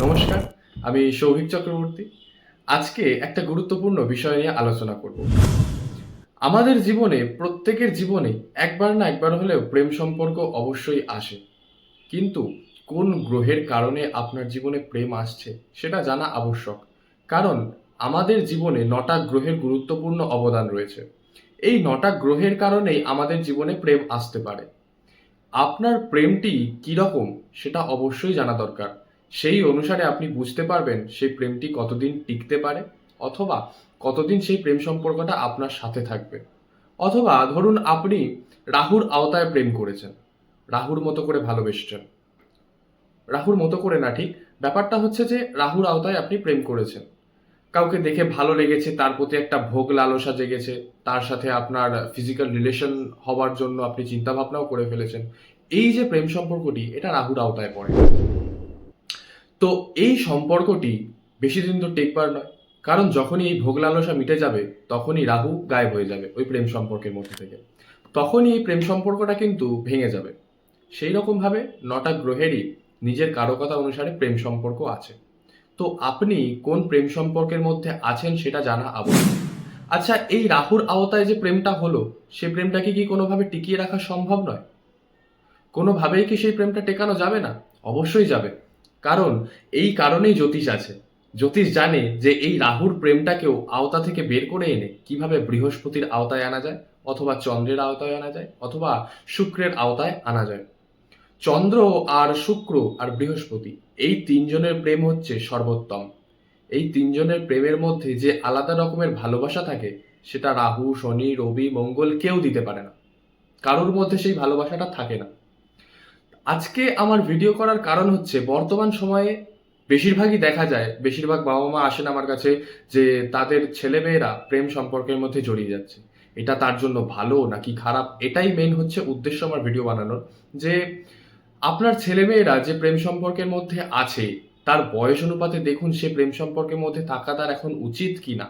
নমস্কার, আমি সৌভিক চক্রবর্তী। আজকে একটা গুরুত্বপূর্ণ বিষয় নিয়ে আলোচনা করব। আমাদের জীবনে, প্রত্যেকের জীবনে একবার না একবার হলেও প্রেম সম্পর্ক অবশ্যই আসে। কিন্তু কোন গ্রহের কারণে আপনার জীবনে প্রেম আসছে, সেটা জানা আবশ্যক। কারণ আমাদের জীবনে নটা গ্রহের গুরুত্বপূর্ণ অবদান রয়েছে। এই নটা গ্রহের কারণেই আমাদের জীবনে প্রেম আসতে পারে। আপনার প্রেমটি কীরকম, সেটা অবশ্যই জানা দরকার। সেই অনুসারে আপনি বুঝতে পারবেন সেই প্রেমটি কতদিন টিকতে পারে অথবা কতদিন সেই প্রেম সম্পর্কটা আপনার সাথে থাকবে। অথবা ধরুন আপনি রাহুর আওতায় প্রেম করেছেন, রাহুর মতো করে ভালোবেসেছেন। রাহুর মতো করে না, ঠিক? ব্যাপারটা হচ্ছে যে রাহুর আওতায় আপনি প্রেম করেছেন। কাউকে দেখে ভালো লেগেছে, তার প্রতি একটা ভোগ লালসা জেগেছে, তার সাথে আপনার ফিজিক্যাল রিলেশন হওয়ার জন্য আপনি চিন্তা ভাবনাও করে ফেলেছেন। এই যে প্রেম সম্পর্কটি, এটা রাহুর আওতায় পড়ে। তো এই সম্পর্কটি বেশি দিন তো টেকবার নয়। কারণ যখনই এই ভোগ লালসা মিটে যাবে, তখনই রাহু গায়েব হয়ে যাবে ওই প্রেম সম্পর্কের মধ্যে থেকে। তখনই এই প্রেম সম্পর্কটা কিন্তু ভেঙে যাবে। সেই রকমভাবে নটা গ্রহেরই নিজের কারকতা অনুসারে প্রেম সম্পর্ক আছে। তো আপনি কোন প্রেম সম্পর্কের মধ্যে আছেন সেটা জানা আবশ্যক। আচ্ছা এই রাহুর আওতায় যে প্রেমটা হলো, সে প্রেমটাকে কি কোনোভাবে টিকিয়ে রাখা সম্ভব নয়? কোনোভাবেই কি সেই প্রেমটা টেকানো যাবে না? অবশ্যই যাবে। কারণ এই কারণেই জ্যোতিষ আছে। জ্যোতিষ জানে যে এই রাহুর প্রেমটাকেও আওতা থেকে বের করে এনে কীভাবে বৃহস্পতির আওতায় আনা যায় অথবা চন্দ্রের আওতায় আনা যায় অথবা শুক্রের আওতায় আনা যায়। চন্দ্র আর শুক্র আর বৃহস্পতি, এই তিনজনের প্রেম হচ্ছে সর্বোত্তম। এই তিনজনের প্রেমের মধ্যে যে আলাদা রকমের ভালোবাসা থাকে, সেটা রাহু, শনি, রবি, মঙ্গল কেউ দিতে পারে না। কারোর মধ্যে সেই ভালোবাসাটা থাকে না। আজকে আমার ভিডিও করার কারণ হচ্ছে বর্তমান সময়ে বেশিরভাগই দেখা যায়, বেশিরভাগ বাবা মা আসেন আমার কাছে যে তাদের ছেলেমেয়েরা প্রেম সম্পর্কের মধ্যে জড়িয়ে যাচ্ছে। এটা তার জন্য ভালো নাকি খারাপ? এটাই মেন হচ্ছে উদ্দেশ্য আমার ভিডিও বানানোর। যে আপনার ছেলেমেয়েরা যে প্রেম সম্পর্কের মধ্যে আছে, তার বয়স অনুপাতে দেখুন সে প্রেম সম্পর্কের মধ্যে থাকা তার এখন উচিত কি না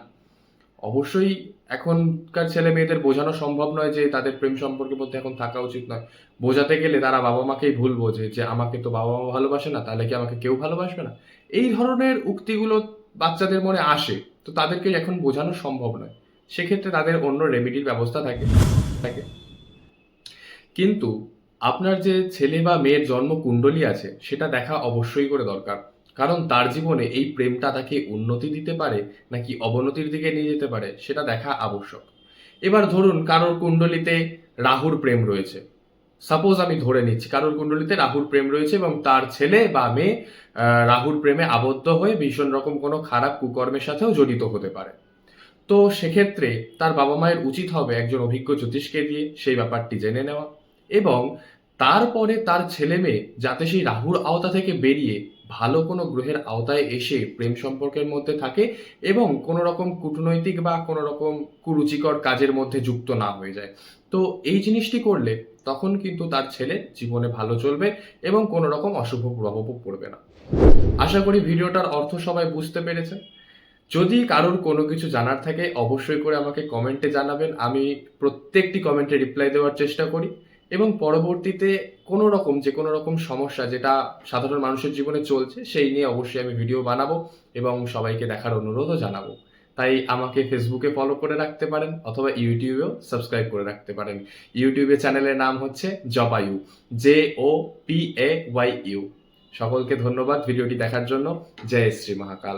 অবশ্যই এখনকার ছেলে মেয়েদের বোঝানো সম্ভব নয় যে তাদের প্রেম সম্পর্কের মধ্যে এখন থাকা উচিত নয়। বোঝাতে গেলে তারা বাবা মাকেই ভুল বোঝে যে আমাকে তো বাবা মা ভালোবাসে না, তাহলে কি আমাকে কেউ ভালোবাসবে না? এই ধরনের উক্তিগুলো বাচ্চাদের মনে আসে, তো তাদেরকে এখন বোঝানো সম্ভব নয়। সেক্ষেত্রে তাদের অন্য রেমিডির ব্যবস্থা থাকে থাকে। কিন্তু আপনার যে ছেলে বা মেয়ের জন্ম কুণ্ডলী আছে, সেটা দেখা অবশ্যই করে দরকার। কারণ তার জীবনে এই প্রেমটা তাকে উন্নতি দিতে পারে নাকি অবনতির দিকে নিয়ে যেতে পারে সেটা দেখা আবশ্যক। এবার ধরুন কারোর কুণ্ডলিতে রাহুর প্রেম রয়েছে। সাপোজ আমি ধরে নিচ্ছি, কারোর কুণ্ডলিতে রাহুর প্রেম রয়েছে এবং তার ছেলে বা মেয়ে রাহুর প্রেমে আবদ্ধ হয়ে ভীষণ রকম কোনো খারাপ কুকর্মের সাথেও জড়িত হতে পারে। তো সেক্ষেত্রে তার বাবা মায়ের উচিত হবে একজন অভিজ্ঞ জ্যোতিষকে দিয়ে সেই ব্যাপারটি জেনে নেওয়া এবং তারপরে তার ছেলে মেয়ে যাতে সেই রাহুর আওতা থেকে বেরিয়ে ভালো কোনো গ্রহের আওতায় এসে প্রেম সম্পর্কের মধ্যে থাকে এবং কোনো রকম কূটনৈতিক বা কোনো রকম কুরুচিকর কাজের মধ্যে যুক্ত না হয়ে যায়। তো এই জিনিসটি করলে তখন কিন্তু তার ছেলে জীবনে ভালো চলবে এবং কোনো রকম অশুভ প্রভাবও পড়বে না। আশা করি ভিডিওটার অর্থ সবাই বুঝতে পেরেছে। যদি কারোর কোনো কিছু জানার থাকে অবশ্যই করে আমাকে কমেন্টে জানাবেন। আমি প্রত্যেকটি কমেন্টে রিপ্লাই দেওয়ার চেষ্টা করি। এবং পরবর্তীতে কোনো রকম যে কোনো রকম সমস্যা যেটা সাধারণ মানুষের জীবনে চলছে, সেই নিয়ে অবশ্যই আমি ভিডিও বানাবো এবং সবাইকে দেখার অনুরোধও জানাব। তাই আমাকে ফেসবুকে ফলো করে রাখতে পারেন অথবা ইউটিউবেও সাবস্ক্রাইব করে রাখতে পারেন। ইউটিউবে চ্যানেলের নাম হচ্ছে Japayu J O P A Y U সকলকে ধন্যবাদ ভিডিওটি দেখার জন্য। জয় শ্রী মহাকাল।